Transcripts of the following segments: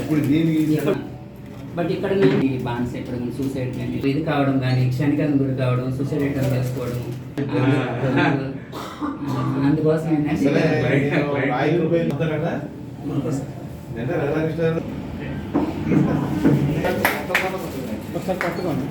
ఇప్పుడు బట్ ఇక్కడ నేను బాన్స్ ఎక్కడ సూసైడ్ కానీ ఇది కావడం కానీ క్షణికానికి గురి కావడం సూసైడ్ అటెంప్ట్ చేసుకోవడం అందుకోసం ఏంటంటే ఒకసారి పట్టుకోండి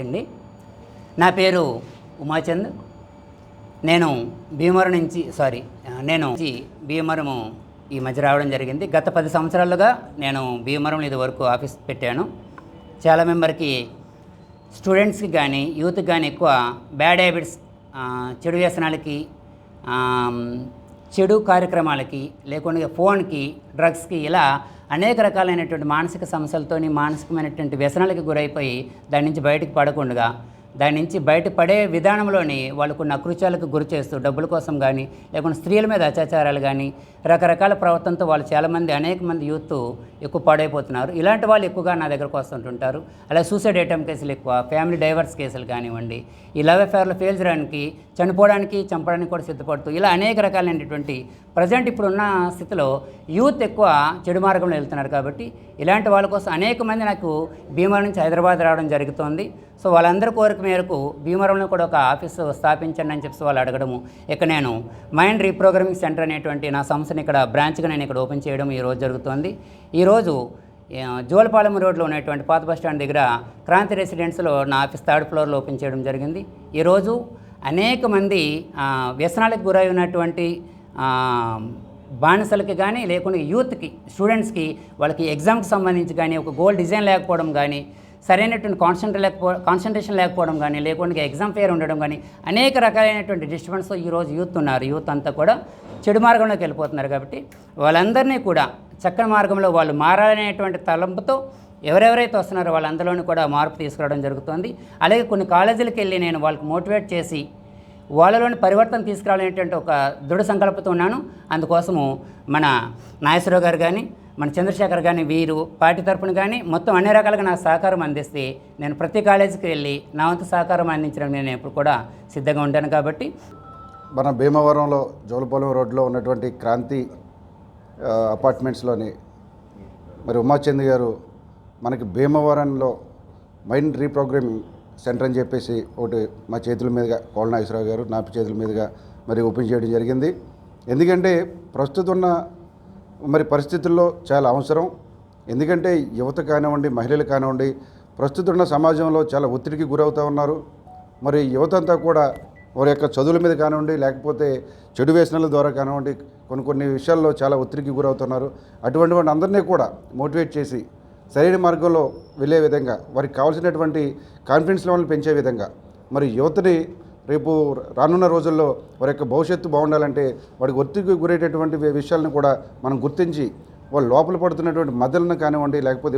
అండి. నా పేరు ఉమాచంద్. నేను భీమవరం నుంచి సారీ నేను నుంచి భీమవరము ఈ మధ్య రావడం జరిగింది. గత పది సంవత్సరాలుగా నేను భీమవరంలో ఇది వరకు ఆఫీస్ పెట్టాను. చాలా మెంబర్కి స్టూడెంట్స్కి కానీ యూత్కి కానీ ఎక్కువ బ్యాడ్ హ్యాబిట్స్ చెడు వ్యసనాలకి చెడు కార్యక్రమాలకి లేకుండా ఫోన్కి డ్రగ్స్కి ఇలా అనేక రకాలైనటువంటి మానసిక సమస్యలతోని మానసికమైనటువంటి వ్యసనాలకి గురైపోయి దాని నుంచి బయటకు పడకుండా దాని నుంచి బయటపడే విధానంలోని వాళ్ళకు నకృత్యాలకు గురి చేస్తూ డబ్బుల కోసం కానీ లేకుంటే స్త్రీల మీద అత్యాచారాలు కానీ రకరకాల ప్రవర్తనతో వాళ్ళు చాలామంది అనేక మంది యూత్ ఎక్కువ పాడైపోతున్నారు. ఇలాంటి వాళ్ళు ఎక్కువగా నా దగ్గరకు వస్తుంటుంటారు. అలాగే సూసైడ్ ఐటమ్ కేసులు ఎక్కువ ఫ్యామిలీ డైవర్స్ కేసులు కానివ్వండి ఈ లవ్ అఫేర్లో ఫెయిల్ చేయడానికి చనిపోవడానికి చంపడానికి కూడా సిద్ధపడుతూ ఇలా అనేక రకాలైనటువంటి ప్రజెంట్ ఇప్పుడున్న స్థితిలో యూత్ ఎక్కువ చెడు మార్గంలో వెళ్తున్నారు కాబట్టి ఇలాంటి వాళ్ళ కోసం అనేక మంది నాకు భీమవరం నుంచి హైదరాబాద్ రావడం జరుగుతోంది. సో వాళ్ళందరి కోరిక మేరకు భీమవరంలో కూడా ఒక ఆఫీసు స్థాపించండి అని చెప్పి వాళ్ళు అడగడము. ఇక నేను మైండ్ రీప్రోగ్రామింగ్ సెంటర్ అనేటువంటి నా సంస్థని ఇక్కడ బ్రాంచ్గా నేను ఇక్కడ ఓపెన్ చేయడం ఈరోజు జరుగుతోంది. ఈరోజు జోలపాలెం రోడ్లో ఉన్నటువంటి పాత బస్ స్టాండ్ దగ్గర క్రాంతి రెసిడెన్స్లో నా ఆఫీస్ థర్డ్ ఫ్లోర్లో ఓపెన్ చేయడం జరిగింది. ఈరోజు అనేక మంది వ్యసనాలకు గురై ఉన్నటువంటి బానిసలకి కానీ లేకుండా యూత్కి స్టూడెంట్స్కి వాళ్ళకి ఎగ్జామ్కి సంబంధించి కానీ ఒక గోల్ డిజైన్ లేకపోవడం కానీ సరైనటువంటి కాన్సన్ట్రే లేకపో కాన్సన్ట్రేషన్ లేకపోవడం కానీ లేకుండా ఎగ్జామ్ ఫెయిర్ ఉండడం కానీ అనేక రకాలైనటువంటి డిస్టర్బెన్స్ ఈరోజు యూత్ ఉన్నారు. యూత్ అంతా కూడా చెడు మార్గంలోకి వెళ్ళిపోతున్నారు కాబట్టి వాళ్ళందరినీ కూడా చక్కని మార్గంలో వాళ్ళు మారాలనేటువంటి తలంపుతో ఎవరెవరైతే వస్తున్నారో వాళ్ళందరిలోనూ కూడా మార్పు తీసుకురావడం జరుగుతుంది. అలాగే కొన్ని కాలేజీలకు వెళ్ళి నేను వాళ్ళకి మోటివేట్ చేసి వాళ్ళలోని పరివర్తన తీసుకురావాలనేటువంటి ఒక దృఢ సంకల్పంతో ఉన్నాను. అందుకోసము మన నాగేశ్వరరావు గారు కానీ మన చంద్రశేఖర్ కానీ వీరు పార్టీ తరపున కానీ మొత్తం అన్ని రకాలుగా నాకు సహకారం అందిస్తే నేను ప్రతి కాలేజీకి వెళ్ళి నా వంతు సహకారం అందించడం నేను ఎప్పుడు కూడా సిద్ధంగా ఉంటాను కాబట్టి. మన భీమవరంలో జోలపాలెం రోడ్లో ఉన్నటువంటి క్రాంతి అపార్ట్మెంట్స్లోని. మరి ఉమాచంద్ గారు మనకి భీమవరంలో మైండ్ రీప్రోగ్రామింగ్ సెంటర్ అని చెప్పేసి ఒకటి మా చేతుల మీదుగా కోళ్ళ నాగేశ్వరరావు గారు నా చేతుల మీదుగా మరి ఓపెన్ చేయడం జరిగింది. ఎందుకంటే ప్రస్తుతం ఉన్న మరి పరిస్థితుల్లో చాలా అవసరం. ఎందుకంటే యువత కానివ్వండి మహిళలు కానివ్వండి ప్రస్తుతం ఉన్న సమాజంలో చాలా ఒత్తిడికి గురవుతూ ఉన్నారు. మరి యువత అంతా కూడా వారి యొక్క చదువుల మీద కానివ్వండి లేకపోతే చెడు వేసనల ద్వారా కానివ్వండి కొన్ని కొన్ని విషయాల్లో చాలా ఒత్తిడికి గురవుతున్నారు. అటువంటి వాటి అందరినీ కూడా మోటివేట్ చేసి సరైన మార్గంలో వెళ్ళే విధంగా వారికి కావాల్సినటువంటి కాన్ఫిడెన్స్ లెవెల్ని పెంచే విధంగా మరి యువతని రేపు రానున్న రోజుల్లో వారి యొక్క భవిష్యత్తు బాగుండాలంటే వాడికి ఒత్తిడికి గురేటటువంటి విషయాలను కూడా మనం గుర్తించి వాళ్ళు లోపల పడుతున్నటువంటి మద్దలను కానివ్వండి లేకపోతే